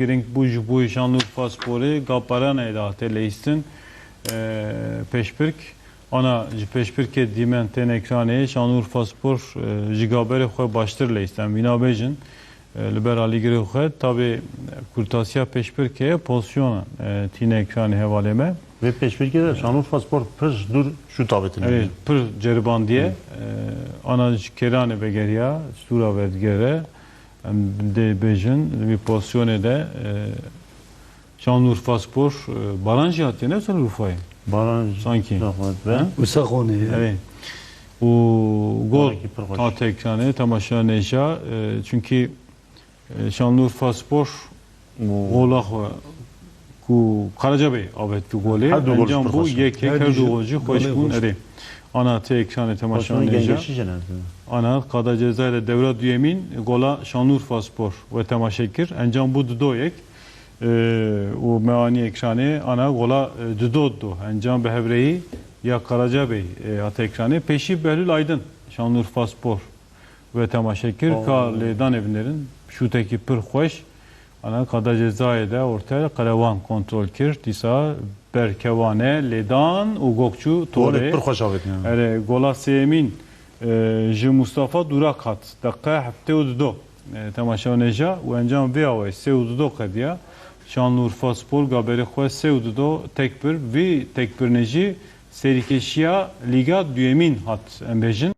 Girink bu bu Şanlıurfa Spor'u Gaparana da teleistin peşpirk ana peşpirke dimen ten ekranê Şanlıurfa Spor e, ji gaberê xwe baştir leistin vîna bêjin li ber alîgirê xwe. Tabi kurtasiya peşpirkeye pozisyona e, tîne ekranê hevalê me. Ve peşvirkede Şanlıurfa Spor pır dur şu tabetini. Evet, pır ceribandiye e, ana kerane vegeriya sura vedgere em de bejin bir pozisyonu de e, Şanlıurfa Spor e, Baranji hattı ne Şanlıurfa'yı Baraj sanki. Ve Usakone. Evet. O gol ta tekranı tamaşa neja e, çünkü Şanlıurfa Spor bu Gola ku Karacabey avet tu golü. Her du golü Encam bu profesyonel. yek yek Her her du- du golcü golü hoşbun hoş. eri. Ana te ekranı temaşa pozisyonu neja. gengeçi jenerdi. Ana kada cezayla devre düyemin gola Şanlıurfa Spor ve temaşekir. Encam bu dudo yek. Ee, o meani ekranı ana gola e, dudo do. Encam behevreyi ya Karacabey e, hat ekranı. Peşi Behlül Aydın Şanlıurfa Spor ve temaşekir. Ka leydan evlerin şu teki pır hoş. Ana kada cezayede ortaya karavan kontrol kir. Disa berkevane ledan u gokçu tore. hoş avet. yani. Ere gola semin e, ji Mustafa Durak hat. Dakika hafte u do. Temaşa neja u encam ve se u do kadiya. Şanlıurfa Spor gaberi xwe se u do tekbir vi tekbir neji serikeşiya liga düyemin hat embejin.